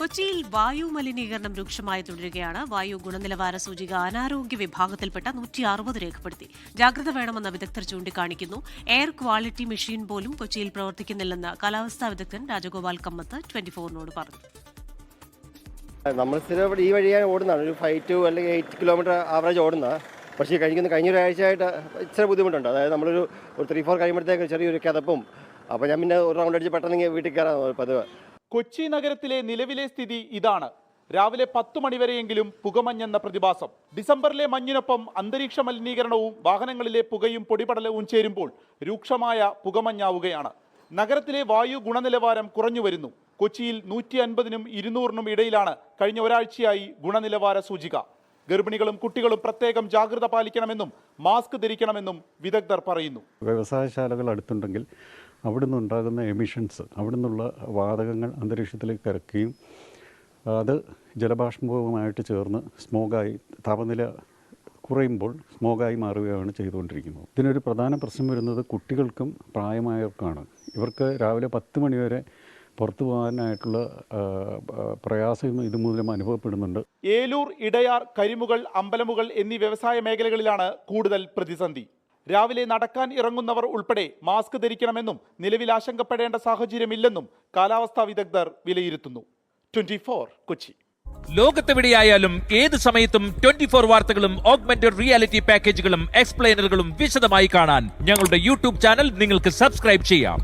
കൊച്ചിയിൽ വായു മലിനീകരണം രൂക്ഷമായി തുടരുകയാണ്. വായു ഗുണനിലവാര സൂചിക അനാരോഗ്യ വിഭാഗത്തിൽപ്പെട്ട നൂറ്റി അറുപത് രേഖപ്പെടുത്തി. ജാഗ്രത വേണമെന്ന വിദഗ്ധർ ചൂണ്ടിക്കാണിക്കുന്നു. എയർ ക്വാളിറ്റി മെഷീൻ പോലും കൊച്ചിയിൽ പ്രവർത്തിക്കുന്നില്ലെന്ന് കാലാവസ്ഥാ വിദഗ്ധൻ രാജഗോപാൽ കമ്മത്ത് ട്വന്റി ഫോറിനോട് പറഞ്ഞു. നമ്മൾ സ്ഥിരം ഇവിടെ ഈ വഴിയാണ് ഓടുന്നതാണ് ഒരു ഫൈവ് ടു അല്ലെങ്കിൽ എയ്റ്റ് കിലോമീറ്റർ ആവറേജ് ഓടുന്നത്. പക്ഷേ കഴിക്കുന്ന കഴിഞ്ഞ ഒരാഴ്ചയായിട്ട് ഇച്ചിരി ബുദ്ധിമുട്ടുണ്ട്. അതായത് നമ്മളൊരു ഒരു ത്രീ ഫോർ കഴിയുമ്പോഴത്തേക്ക് ചെറിയൊരു കിതപ്പും. അപ്പോൾ ഞാൻ പിന്നെ ഒരു റൗണ്ട് അടിച്ച് പെട്ടെന്ന് വീട്ടിൽ കയറാൻ പതിവ്. കൊച്ചി നഗരത്തിലെ നിലവിലെ സ്ഥിതി ഇതാണ്. രാവിലെ പത്ത് മണിവരെയെങ്കിലും പുകമഞ്ഞെന്ന പ്രതിഭാസം. ഡിസംബറിലെ മഞ്ഞിനൊപ്പം അന്തരീക്ഷ മലിനീകരണവും വാഹനങ്ങളിലെ പുകയും പൊടിപടലവും ചേരുമ്പോൾ രൂക്ഷമായ പുകമഞ്ഞാവുകയാണ്. നഗരത്തിലെ വായു ഗുണനിലവാരം കുറഞ്ഞു വരുന്നു. കൊച്ചിയിൽ നൂറ്റി അൻപതിനും ഇരുന്നൂറിനും ഇടയിലാണ് കഴിഞ്ഞ ഒരാഴ്ചയായി ഗുണനിലവാര സൂചിക. ഗർഭിണികളും കുട്ടികളും പ്രത്യേകം ജാഗ്രത പാലിക്കണമെന്നും മാസ്ക് ധരിക്കണമെന്നും വിദഗ്ധർ പറയുന്നു. വ്യവസായശാലകൾ അടുത്തുണ്ടെങ്കിൽ അവിടുന്ന് ഉണ്ടാകുന്ന എമിഷൻസ് അവിടുന്നുള്ള വാതകങ്ങൾ അന്തരീക്ഷത്തിലേക്ക് ഇറക്കുകയും അത് ജലബാഷ്പവുമായിട്ട് ചേർന്ന് സ്മോഗായി താപനില കുറയുമ്പോൾ സ്മോഗായി മാറുകയാണ് ചെയ്തുകൊണ്ടിരിക്കുന്നത്. ഇതിനൊരു പ്രധാന പ്രശ്നം വരുന്നത് കുട്ടികൾക്കും പ്രായമായവർക്കാണ്. ഇവർക്ക് രാവിലെ പത്ത് മണിവരെ പുറത്തു പോകാനായിട്ടുള്ള പ്രയാസം ഇതുമൂലം അനുഭവപ്പെടുന്നുണ്ട്. ഏലൂർ ഇടയാർ കരിമുകൾ അമ്പലമുകൾ എന്നീ വ്യവസായ മേഖലകളിലാണ് കൂടുതൽ പ്രതിസന്ധി. രാവിലെ നടക്കാൻ ഇറങ്ങുന്നവർ ഉൾപ്പെടെ മാസ്ക് ധരിക്കണമെന്നും നിലവിൽ ആശങ്കപ്പെടേണ്ട സാഹചര്യമില്ലെന്നും കാലാവസ്ഥാ വിദഗ്ധർ വിലയിരുത്തുന്നു. ട്വന്റി കൊച്ചി. ലോകത്തെവിടെയായാലും ഏത് സമയത്തും ട്വന്റി ഫോർ വാർത്തകളും ഓഗ്മെന്റഡ് റിയാലിറ്റി പാക്കേജുകളും എക്സ്പ്ലെയിനറുകളും വിശദമായി കാണാൻ ഞങ്ങളുടെ യൂട്യൂബ് ചാനൽ നിങ്ങൾക്ക് സബ്സ്ക്രൈബ് ചെയ്യാം.